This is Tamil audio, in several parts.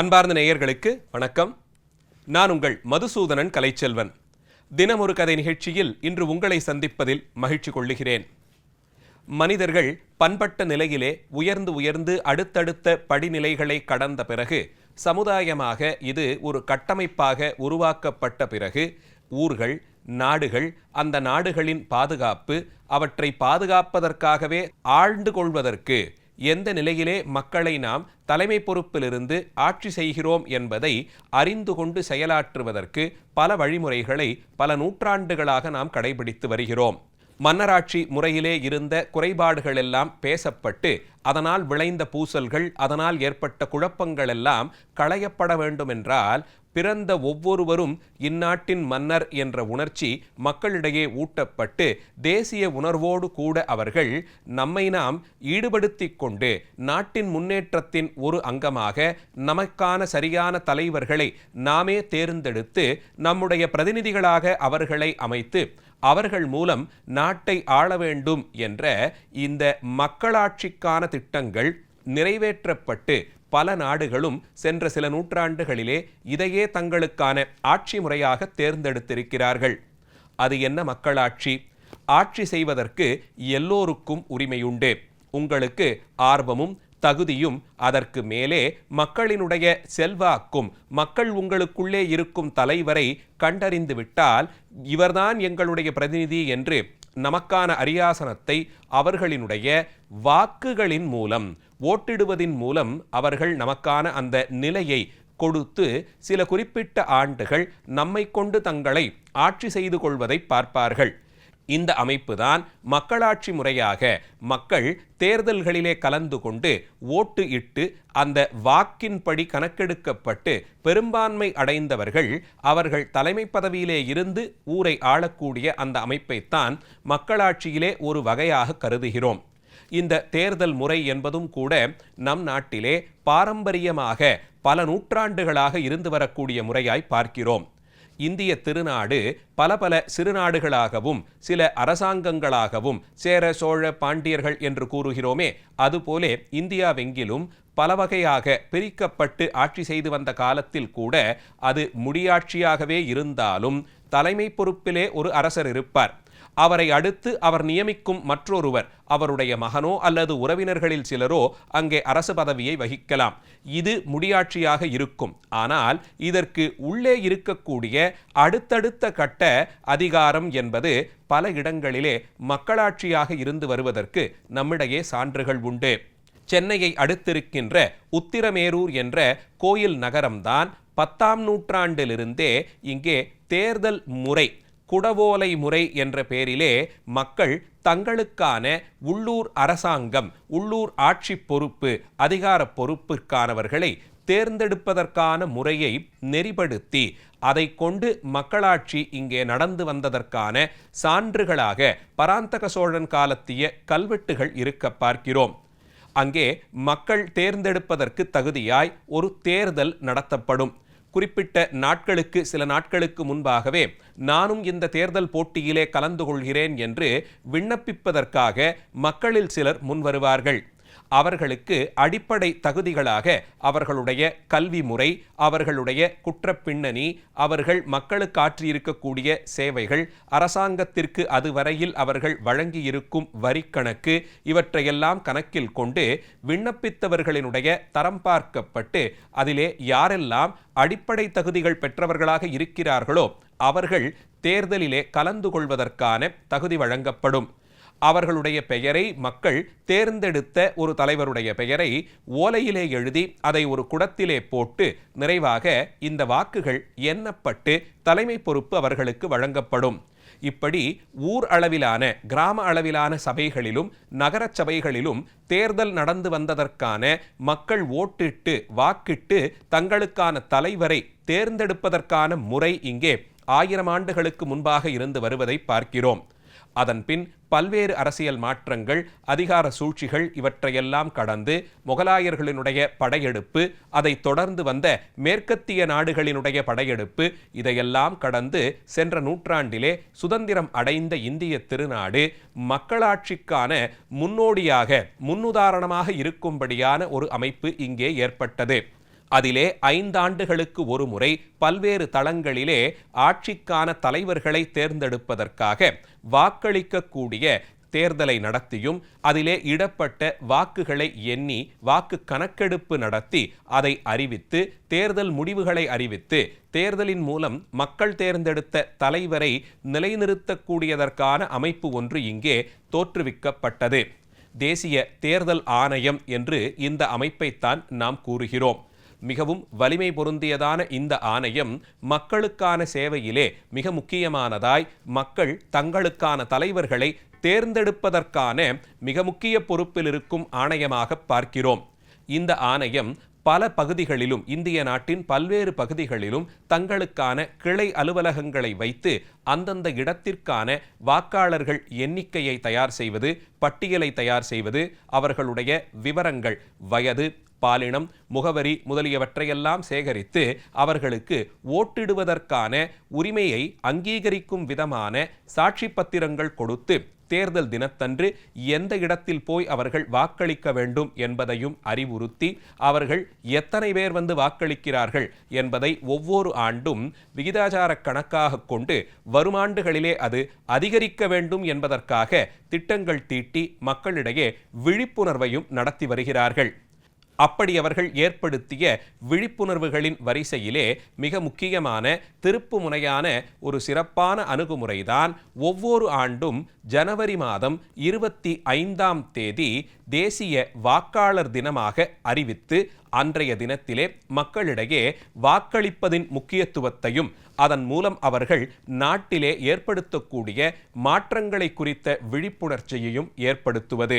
அன்பார்ந்த நேயர்களுக்கு வணக்கம். நான் உங்கள் மதுசூதனன் கலைச்செல்வன். தினம் ஒரு கதை நிகழ்ச்சியில் இன்று உங்களை சந்திப்பதில் மகிழ்ச்சி கொள்ளுகிறேன். மனிதர்கள் பண்பட்ட நிலையிலே உயர்ந்து உயர்ந்து அடுத்தடுத்த படிநிலைகளை கடந்த பிறகு சமுதாயமாக இது ஒரு கட்டமைப்பாக உருவாக்கப்பட்ட பிறகு ஊர்கள் நாடுகள் அந்த நாடுகளின் பாதுகாப்பு அவற்றை பாதுகாப்பதற்காகவே ஆழ்ந்து கொள்வதற்கு எந்த நிலையிலே மக்களை நாம் தலைமை பொறுப்பிலிருந்து ஆட்சி செய்கிறோம் என்பதை அறிந்து கொண்டு செயலாற்றுவதற்கு பல வழிமுறைகளை பல நூற்றாண்டுகளாக நாம் கடைபிடித்து வருகிறோம். மன்னராட்சி முறையிலே இருந்த குறைபாடுகள் எல்லாம் பேசப்பட்டு அதனால் விளைந்த பூசல்கள் அதனால் ஏற்பட்ட குழப்பங்கள் எல்லாம் களையப்பட வேண்டுமென்றால் பிறந்த ஒவ்வொருவரும் இந்நாட்டின் மன்னர் என்ற உணர்ச்சி மக்களிடையே ஊட்டப்பட்டு தேசிய உணர்வோடு கூட அவர்கள் நம்மை நாம் ஈடுபடுத்திக் கொண்டு நாட்டின் முன்னேற்றத்தின் ஒரு அங்கமாக நமக்கான சரியான தலைவர்களை நாமே தேர்ந்தெடுத்து நம்முடைய பிரதிநிதிகளாக அவர்களை அமைத்து அவர்கள் மூலம் நாட்டை ஆள வேண்டும் என்ற இந்த மக்களாட்சிக்கான திட்டங்கள் நிறைவேற்றப்பட்டு பல நாடுகளும் சென்ற சில நூற்றாண்டுகளிலே இதையே தங்களுக்கான ஆட்சி முறையாக தேர்ந்தெடுத்திருக்கிறார்கள். அது என்ன மக்களாட்சி? ஆட்சி செய்வதற்கு எல்லோருக்கும் உரிமையுண்டு. உங்களுக்கு ஆர்வமும் தகுதியும் அதற்கு மேலே மக்களினுடைய செல்வாக்கும் மக்கள் உங்களுக்குள்ளே இருக்கும் தலைவரை கண்டறிந்து விட்டால் இவர்தான் எங்களுடைய பிரதிநிதி என்று நமக்கான அரியாசனத்தை அவர்களினுடைய வாக்குகளின் மூலம் ஓட்டிடுவதின் மூலம் அவர்கள் நமக்கான அந்த நிலையை கொடுத்து சில குறிப்பிட்ட ஆண்டுகள் நம்மை கொண்டு தங்களை ஆட்சி செய்து கொள்வதை பார்ப்பார்கள். இந்த அமைப்புதான் மக்களாட்சி முறையாக மக்கள் தேர்தல்களிலே கலந்து கொண்டு ஓட்டு இட்டு அந்த வாக்கின்படி கணக்கெடுக்கப்பட்டு பெரும்பான்மை அடைந்தவர்கள் அவர்கள் தலைமை பதவியிலே இருந்து ஊரை ஆளக்கூடிய அந்த அமைப்பைத்தான் மக்களாட்சியிலே ஒரு வகையாக கருதுகிறோம். இந்த தேர்தல் முறை என்பதும் கூட நம் நாட்டிலே பாரம்பரியமாக பல நூற்றாண்டுகளாக இருந்து வரக்கூடிய முறையாய் பார்க்கிறோம். இந்திய திருநாடு பல பல சிறுநாடுகளாகவும் சில அரசாங்கங்களாகவும் சேர சோழ பாண்டியர்கள் என்று கூறுகிறோமே அதுபோலே இந்தியாவெங்கிலும் பல வகையாக பிரிக்கப்பட்டு ஆட்சி செய்து வந்த காலத்தில் கூட அது முடியாட்சியாகவே இருந்தாலும் தலைமை பொறுப்பிலே ஒரு அரசர் இருப்பார். அவரை அடுத்து அவர் நியமிக்கும் மற்றொருவர் அவருடைய மகனோ அல்லது உறவினர்களில் சிலரோ அங்கே அரசு பதவியை வகிக்கலாம். இது முடியாட்சியாக இருக்கும். ஆனால் இதற்கு உள்ளே இருக்கக்கூடிய அடுத்தடுத்த கட்ட அதிகாரம் என்பது பல இடங்களிலே மக்களாட்சியாக இருந்து வருவதற்கு நம்மிடையே சான்றுகள் உண்டு. சென்னையை அடுத்திருக்கின்ற உத்திரமேரூர் என்ற கோயில் நகரம்தான் பத்தாம் நூற்றாண்டிலிருந்தே இங்கே தேர்தல் முறை குடவோலை முறை என்ற பெயரிலே மக்கள் தங்களுக்கான உள்ளூர் அரசாங்கம் உள்ளூர் ஆட்சி பொறுப்பு அதிகார பொறுப்பிற்கானவர்களை தேர்ந்தெடுப்பதற்கான முறையை நெறிப்படுத்தி அதை கொண்டு மக்களாட்சி இங்கே நடந்து வந்ததற்கான சான்றுகளாக பராந்தக சோழன் காலத்திய கல்வெட்டுகள் இருக்க பார்க்கிறோம். அங்கே மக்கள் தேர்ந்தெடுப்பதற்கு தகுதியாய் ஒரு தேர்தல் நடத்தப்படும். குறிப்பிட்ட நாட்களுக்கு சில நாட்களுக்கு முன்பாகவே நானும் இந்த தேர்தல் போட்டியிலே கலந்து கொள்கிறேன் என்று விண்ணப்பிப்பதற்காக மக்களில் சிலர் முன்வருவார்கள். அவர்களுக்கு அடிப்படை தகுதிகளாக அவர்களுடைய கல்வி முறை அவர்களுடைய குற்றப்பின்னணி அவர்கள் மக்களுக்கு ஆற்றியிருக்கக்கூடிய சேவைகள் அரசாங்கத்திற்கு அதுவரையில் அவர்கள் வழங்கியிருக்கும் வரிக்கணக்கு இவற்றையெல்லாம் கணக்கில் கொண்டு விண்ணப்பித்தவர்களினுடைய தரம் பார்க்கப்பட்டு அதிலே யாரெல்லாம் அடிப்படை தகுதிகள் பெற்றவர்களாக இருக்கிறார்களோ அவர்கள் தேர்தலிலே கலந்து கொள்வதற்கான தகுதி வழங்கப்படும். அவர்களுடைய பெயரை மக்கள் தேர்ந்தெடுத்த ஒரு தலைவருடைய பெயரை ஓலையிலே எழுதி அதை ஒரு குடத்திலே போட்டு நிறைவாக இந்த வாக்குகள் எண்ணப்பட்டு தலைமை பொறுப்பு அவர்களுக்கு வழங்கப்படும். இப்படி ஊர் அளவிலான கிராம அளவிலான சபைகளிலும் நகர சபைகளிலும் தேர்தல் நடந்து வந்ததற்கான மக்கள் ஓட்டிட்டு வாக்கிட்டு தங்களுக்கான தலைவரை தேர்ந்தெடுப்பதற்கான முறை இங்கே ஆயிரம் ஆண்டுகளுக்கு முன்பாக இருந்து வருவதை பார்க்கிறோம். அதன்பின் பல்வேறு அரசியல் மாற்றங்கள் அதிகார சூழ்ச்சிகள் இவற்றையெல்லாம் கடந்து முகலாயர்களினுடைய படையெடுப்பு அதை தொடர்ந்து வந்த மேற்கத்திய நாடுகளினுடைய படையெடுப்பு இதையெல்லாம் கடந்து சென்ற நூற்றாண்டிலே சுதந்திரம் அடைந்த இந்திய திருநாடு மக்களாட்சிக்கான முன்னோடியாக முன்னுதாரணமாக இருக்கும்படியான ஒரு அமைப்பு இங்கே ஏற்பட்டது. அதிலே ஐந்தாண்டுகளுக்கு ஒருமுறை பல்வேறு தளங்களிலே ஆட்சிக்கான தலைவர்களை தேர்ந்தெடுப்பதற்காக வாக்களிக்கக்கூடிய தேர்தலை நடத்தியும் அதிலே இடப்பட்ட வாக்குகளை எண்ணி வாக்கு கணக்கெடுப்பு நடத்தி அதை அறிவித்து தேர்தல் முடிவுகளை அறிவித்து தேர்தலின் மூலம் மக்கள் தேர்ந்தெடுத்த தலைவரை நிலைநிறுத்தக்கூடியதற்கான அமைப்பு ஒன்று இங்கே தோற்றுவிக்கப்பட்டது. தேசிய தேர்தல் ஆணையம் என்று இந்த அமைப்பைத்தான் நாம் கூறுகிறோம். மிகவும் வலிமை பொருந்தியதான இந்த ஆணையம் மக்களுக்கான சேவையிலே மிக முக்கியமானதாய் மக்கள் தங்களுக்கான தலைவர்களை தேர்ந்தெடுப்பதற்கான மிக முக்கிய பொறுப்பில் இருக்கும் ஆணையமாக பார்க்கிறோம். இந்த ஆணையம் பல பகுதிகளிலும் இந்திய நாட்டின் பல்வேறு பகுதிகளிலும் தங்களுக்கான கிளை அலுவலகங்களை வைத்து அந்தந்த இடத்திற்கான வாக்காளர்கள் எண்ணிக்கையை தயார் செய்வது பட்டியலை தயார் செய்வது அவர்களுடைய விவரங்கள் வயது பாலினம் முகவரி முதலியவற்றையெல்லாம் சேகரித்து அவர்களுக்கு ஓட்டிடுவதற்கான உரிமையை அங்கீகரிக்கும் விதமான சாட்சி பத்திரங்கள் கொடுத்து தேர்தல் தினத்தன்று எந்த இடத்தில் போய் அவர்கள் வாக்களிக்க வேண்டும் என்பதையும் அறிவுறுத்தி அவர்கள் எத்தனை பேர் வந்து வாக்களிக்கிறார்கள் என்பதை ஒவ்வொரு ஆண்டும் விகிதாச்சார கணக்காக கொண்டு வருமாண்டுகளிலே அது அதிகரிக்க வேண்டும் என்பதற்காக திட்டங்கள் தீட்டி மக்களிடையே விழிப்புணர்வையும் நடத்தி வருகிறார்கள். அப்படி அவர்கள் ஏற்படுத்திய விழிப்புணர்வுகளின் வரிசையிலே மிக முக்கியமான திருப்பு முனையான ஒரு சிறப்பான அணுகுமுறைதான் ஒவ்வொரு ஆண்டும் ஜனவரி மாதம் இருபத்தி ஐந்தாம் தேதி தேசிய வாக்காளர் தினமாக அறிவித்து அன்றைய தினத்திலே மக்களிடையே வாக்களிப்பதின் முக்கியத்துவத்தையும் அதன் மூலம் அவர்கள் நாட்டிலே ஏற்படுத்தக்கூடிய மாற்றங்களை குறித்த விழிப்புணர்ச்சியையும் ஏற்படுத்துவது.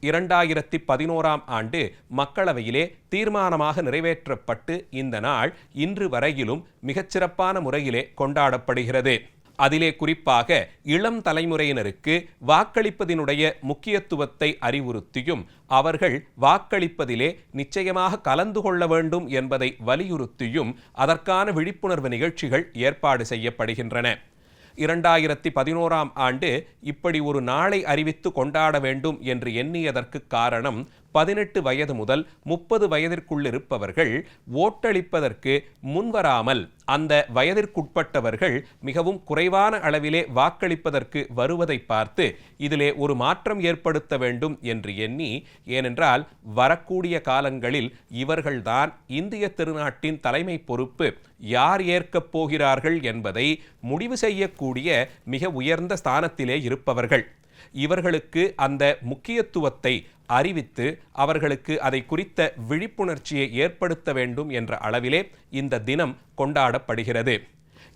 இரண்டாயிரத்தி பதினோராம் ஆண்டு மக்களவையிலே தீர்மானமாக நிறைவேற்றப்பட்டு இந்த நாள் இன்று வரையிலும் மிகச்சிறப்பான முறையிலே கொண்டாடப்படுகிறது. அதிலே குறிப்பாக இளம் தலைமுறையினருக்கு வாக்களிப்பதினுடைய முக்கியத்துவத்தை அறிவுறுத்தியும் அவர்கள் வாக்களிப்பதிலே நிச்சயமாக கலந்து கொள்ள வேண்டும் என்பதை வலியுறுத்தியும் அதற்கான விழிப்புணர்வு நிகழ்ச்சிகள் ஏற்பாடு செய்யப்படுகின்றன. இரண்டாயிரத்தி பதினோராம் ஆண்டு இப்படி ஒரு நாளை அறிவித்து கொண்டாட வேண்டும் என்று எண்ணியதற்கு காரணம் பதினெட்டு வயது முதல் முப்பது வயதிற்குள் இருப்பவர்கள் ஓட்டளிப்பதற்கு முன்வராமல் அந்த வயதிற்குட்பட்டவர்கள் மிகவும் குறைவான அளவிலே வாக்களிப்பதற்கு வருவதை பார்த்து இதிலே ஒரு மாற்றம் ஏற்படுத்த வேண்டும் என்று எண்ணி ஏனென்றால் வரக்கூடிய காலங்களில் இவர்கள்தான் இந்திய திருநாட்டின் தலைமை பொறுப்பு யார் ஏற்கப் போகிறார்கள் என்பதை முடிவு செய்யக்கூடிய மிக உயர்ந்த ஸ்தானத்திலே இருப்பவர்கள். இவர்களுக்கு அந்த முக்கியத்துவத்தை அறிவித்து அவர்களுக்கு அதை குறித்த விழிப்புணர்ச்சியை ஏற்படுத்த வேண்டும் என்ற அளவிலே இந்த தினம் கொண்டாடப்படுகிறது.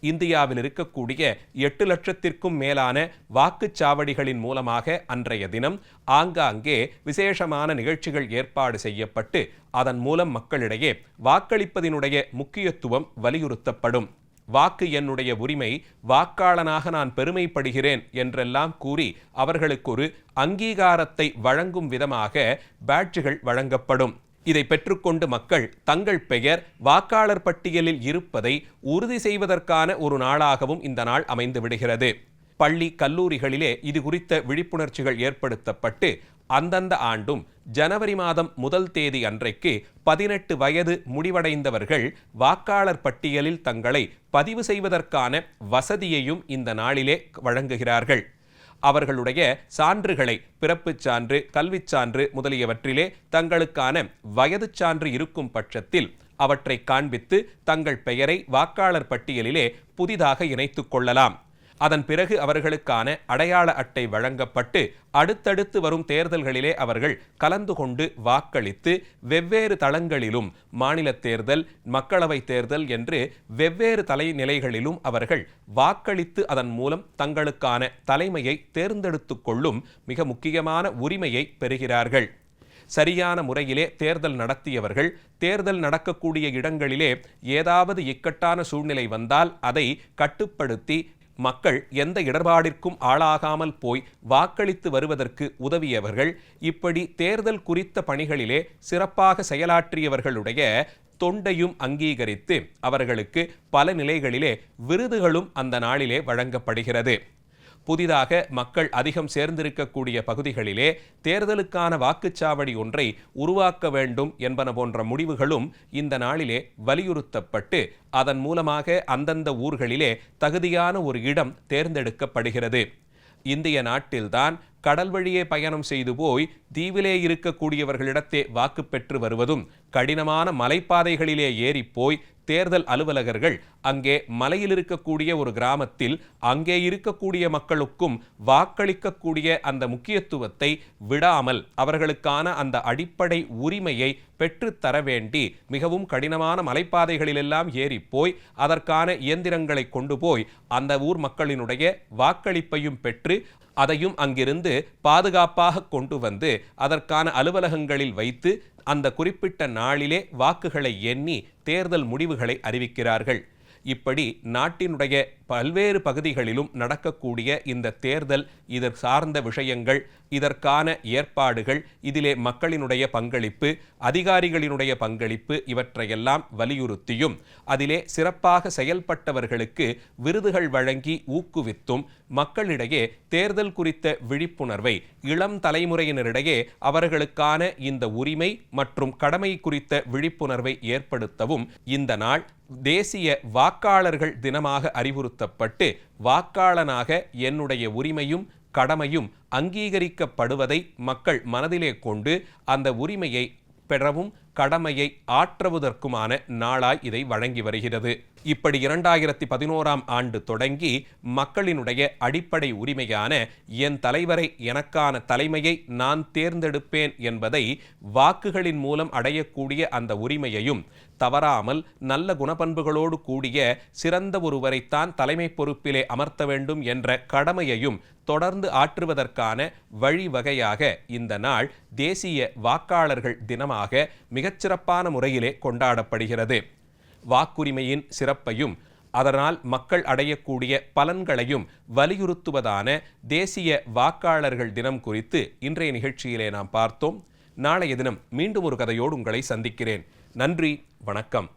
இந்தியாவில் இருக்கக்கூடிய எட்டு லட்சத்திற்கும் மேலான வாக்குச்சாவடிகளின் மூலமாக அன்றைய தினம் ஆங்காங்கே விசேஷமான நிகழ்ச்சிகள் ஏற்பாடு செய்யப்பட்டு அதன் மூலம் மக்களிடையே வாக்களிப்பதினுடைய முக்கியத்துவம் வலியுறுத்தப்படும். வாக்கு என்னுடைய உரிமை வாக்காளனாக நான் பெருமைப்படுகிறேன் என்றெல்லாம் கூறி அவர்களுக்கு ஒரு அங்கீகாரத்தை வழங்கும் விதமாக பேட்ஜுகள் வழங்கப்படும். இதை பெற்றுக்கொண்டு மக்கள் தங்கள் பெயர் வாக்காளர் பட்டியலில் இருப்பதை உறுதி செய்வதற்கான ஒரு நாளாகவும் இந்த நாள் அமைந்து விடுகிறது. பள்ளி கல்லூரிகளிலே இது குறித்த விழிப்புணர்ச்சிகள் ஏற்படுத்தப்பட்டு அந்தந்த ஆண்டும் ஜனவரி மாதம் முதல் தேதி அன்றைக்கு பதினெட்டு வயது முடிவடைந்தவர்கள் வாக்காளர் பட்டியலில் தங்களை பதிவு செய்வதற்கான வசதியையும் இந்த நாளிலே வழங்குகிறார்கள். அவர்களுடைய சான்றுகளை பிறப்புச் சான்று கல்விச் சான்று முதலியவற்றிலே தங்களுக்கான வயது சான்று இருக்கும் பட்சத்தில் அவற்றை காண்பித்து தங்கள் பெயரை வாக்காளர் பட்டியலிலே புதிதாக இணைத்துக் கொள்ளலாம். அதன் பிறகு அவர்களுக்கான அடையாள அட்டை வழங்கப்பட்டு அடுத்தடுத்து வரும் தேர்தல்களிலே அவர்கள் கலந்து கொண்டு வாக்களித்து வெவ்வேறு தளங்களிலும் மாநில தேர்தல் மக்களவை தேர்தல் என்று வெவ்வேறு தலைநிலைகளிலும் அவர்கள் வாக்களித்து அதன் மூலம் தங்களுக்கான தலைமையை தேர்ந்தெடுத்து கொள்ளும் மிக முக்கியமான உரிமையை பெறுகிறார்கள். சரியான முறையிலே தேர்தல் நடத்தியவர்கள் தேர்தல் நடக்கக்கூடிய இடங்களிலே ஏதாவது இக்கட்டான சூழ்நிலை வந்தால் அதை கட்டுப்படுத்தி மக்கள் எந்த இடர்பாடிற்கும் ஆளாகாமல் போய் வாக்களித்து வருவதற்கு உதவியவர்கள் இப்படி தேர்தல் குறித்த பணிகளிலே சிறப்பாக செயலாற்றியவர்களுடைய தொண்டையும் அங்கீகரித்து அவர்களுக்கு பல நிலைகளிலே விருதுகளும் அந்த நாளிலே வழங்கப்படுகிறது. புதிதாக மக்கள் அதிகம் சேர்ந்திருக்கக்கூடிய பகுதிகளிலே தேர்தலுக்கான வாக்குச்சாவடி ஒன்றை உருவாக்க வேண்டும் என்பன போன்ற முடிவுகளும் இந்த நாளிலே வலியுறுத்தப்பட்டு அதன் மூலமாக அந்தந்த ஊர்களிலே தகுதியான ஒரு இடம் தேர்ந்தெடுக்கப்படுகிறது. இந்திய நாட்டில்தான் கடல் வழியே பயணம் செய்து போய் தீவிலே இருக்கக்கூடியவர்களிடத்தே வாக்கு பெற்று வருவதும் கடினமான மலைப்பாதைகளிலே ஏறி போய் தேர்தல் அலுவலகர்கள் அங்கே மலையில் இருக்கக்கூடிய ஒரு கிராமத்தில் அங்கே இருக்கக்கூடிய மக்களுக்கும் வாக்களிக்கக்கூடிய அந்த முக்கியத்துவத்தை விடாமல் அவர்களுக்கான அந்த அடிப்படை உரிமையை பெற்றுத்தர வேண்டி மிகவும் கடினமான மலைப்பாதைகளிலெல்லாம் ஏறி போய் அதற்கான இயந்திரங்களை கொண்டு போய் அந்த ஊர் மக்களினுடைய வாக்களிப்பையும் பெற்று அதையும் அங்கிருந்து பாதுகாப்பாக கொண்டு வந்து அதற்கான அலுவலகங்களில் வைத்து அந்த குறிப்பிட்ட நாளிலே வாக்குகளை எண்ணி தேர்தல் முடிவுகளை அறிவிக்கிறார்கள். இப்படி நாட்டினுடைய பல்வேறு பகுதிகளிலும் நடக்கக்கூடிய இந்த தேர்தல் இதர் சார்ந்த விஷயங்கள் இதற்கான ஏற்பாடுகள் இதிலே மக்களினுடைய பங்களிப்பு அதிகாரிகளினுடைய பங்களிப்பு இவற்றையெல்லாம் வலியுறுத்தியும் அதிலே சிறப்பாக செயல்பட்டவர்களுக்கு விருதுகள் வழங்கி ஊக்குவித்தும் மக்களிடையே தேர்தல் குறித்த விழிப்புணர்வை இளம் தலைமுறையினரிடையே அவர்களுக்கான இந்த உரிமை மற்றும் கடமை குறித்த விழிப்புணர்வை ஏற்படுத்தவும் இந்த நாள் தேசிய வாக்காளர்கள் தினமாக அறிவுறுத்தப்பட்டு வாக்காளனாக என்னுடைய உரிமையும் கடமையும் அங்கீகரிக்கப்படுவதை மக்கள் மனதிலே கொண்டு அந்த உரிமையை பெறவும் கடமையை ஆற்றுவதற்குமான நாளாய் இதை வழங்கி வருகிறது. இப்படி இரண்டாயிரத்தி பதினோராம் ஆண்டு தொடங்கி மக்களினுடைய அடிப்படை உரிமையான என் தலைவரை எனக்கான தலைமையை நான் தேர்ந்தெடுப்பேன் என்பதை வாக்குகளின் மூலம் அடையக்கூடிய அந்த உரிமையையும் தவறாமல் நல்ல குணப்பண்புகளோடு கூடிய சிறந்த ஒருவரைத்தான் தலைமை பொறுப்பிலே அமர்த்த வேண்டும் என்ற கடமையையும் தொடர்ந்து ஆற்றுவதற்கான வழிவகையாக இந்த நாள் தேசிய வாக்காளர்கள் தினமாக மிகச்சிறப்பான முறையிலே கொண்டாடப்படுகிறது. வாக்குரிமையின் சிறப்பையும் அதனால் மக்கள் அடையக்கூடிய பலன்களையும் வலியுறுத்துவதான தேசிய வாக்காளர்கள் தினம் குறித்து இன்றைய நிகழ்ச்சியிலே நாம் பார்த்தோம். நாளைய தினம் மீண்டும் ஒரு கதையோடு உங்களை சந்திக்கிறேன். நன்றி வணக்கம்.